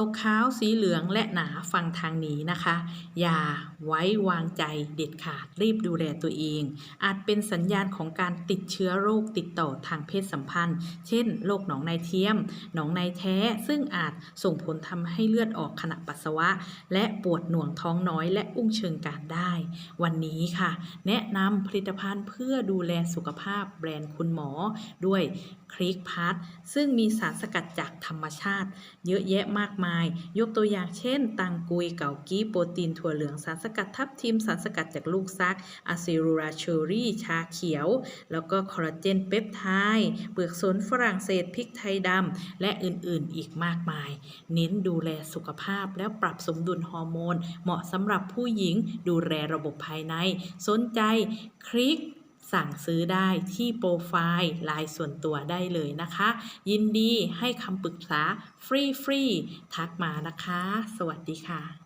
ตกขาวสีเหลืองและหนาฟังทางนี้นะคะ อย่าไว้วางใจเด็ดขาดรีบดูแลตัวเอง อาจเป็นสัญญาณของการติดเชื้อโรคติดต่อทางเพศสัมพันธ์ เช่นโรคหนองในเทียม หนองในแท้ ซึ่งอาจส่งผลทำให้เลือดออกขณะปัสสาวะ และปวดหน่วงท้องน้อยและอุ้งเชิงกรานได้ วันนี้ค่ะ แนะนำผลิตภัณฑ์เพื่อดูแลสุขภาพแบรนด์คุณหมอด้วยคลิกพัทซึ่งมีสารสกัดจากธรรมชาติ เยอะแยะมากมายยกตัวอย่างเช่น ตังกุยเกากี้โปรตีนถั่วเหลืองสารสกัดทับทิมสารสกัดจากลูกซักอะซิรูราเชอรี่ชาเขียว แล้วก็คอลลาเจนเปปไทด์เปลือกสนฝรั่งเศสพริกไทยดำและอื่นๆอีกมากมาย เน้นดูแลสุขภาพแล้วปรับสมดุลฮอร์โมน เหมาะสำหรับผู้หญิงดูแลระบบภายใน สนใจคลิก สั่งซื้อได้ที่โปรไฟล์ไลน์ส่วนตัวได้เลยนะคะ ยินดีให้คำปรึกษาฟรีๆทักมานะคะ สวัสดีค่ะ